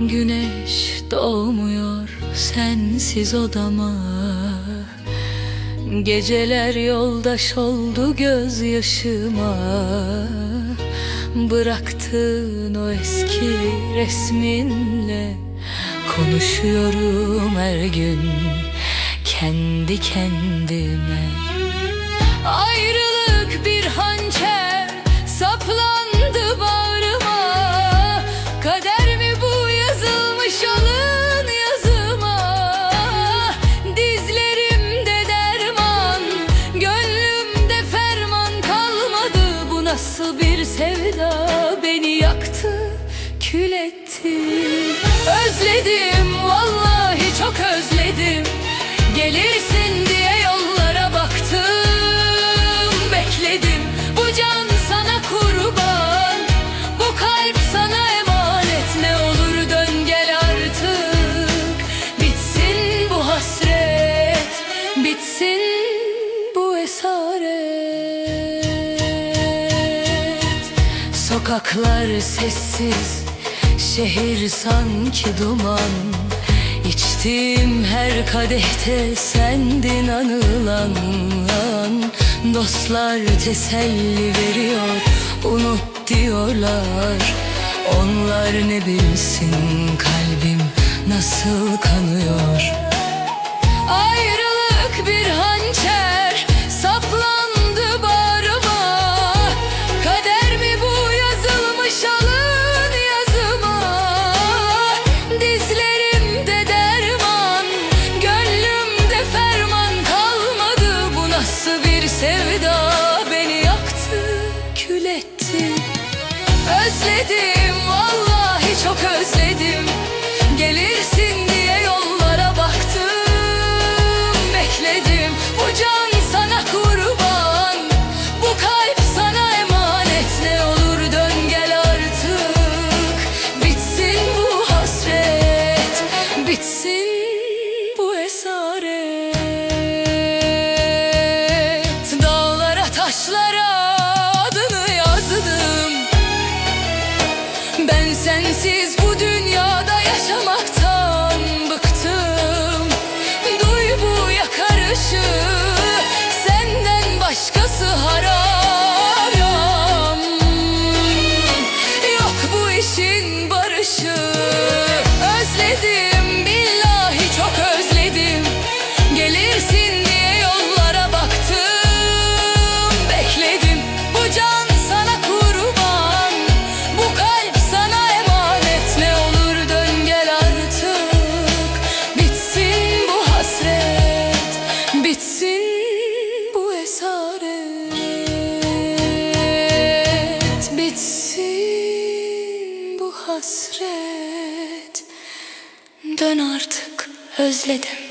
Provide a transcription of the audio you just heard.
Güneş doğmuyor sensiz odama. Geceler yoldaş oldu gözyaşıma. Bıraktığın o eski resminle Konuşuyorum her gün kendi kendime. Kül etti Özledim vallahi çok özledim. Gelirsin diye yollara baktım Bekledim. Bu can sana kurban Bu kalp sana emanet. Ne olur dön gel artık. Bitsin bu hasret Bitsin bu esaret. Sokaklar sessiz Şehir sanki duman. İçtiğim her kadehte sendin anılan Dostlar teselli veriyor unut diyorlar. Onlar ne bilsin kalbim nasıl kanıyor. Ayrılık bir hançer Özledim vallahi çok özledim. Gelirsin diye yollara baktım Bekledim. Bu can sana kurban Bu kalp sana emanet. Ne olur dön gel artık. Bitsin bu hasret Bitsin chances hasret. Dön artık özledim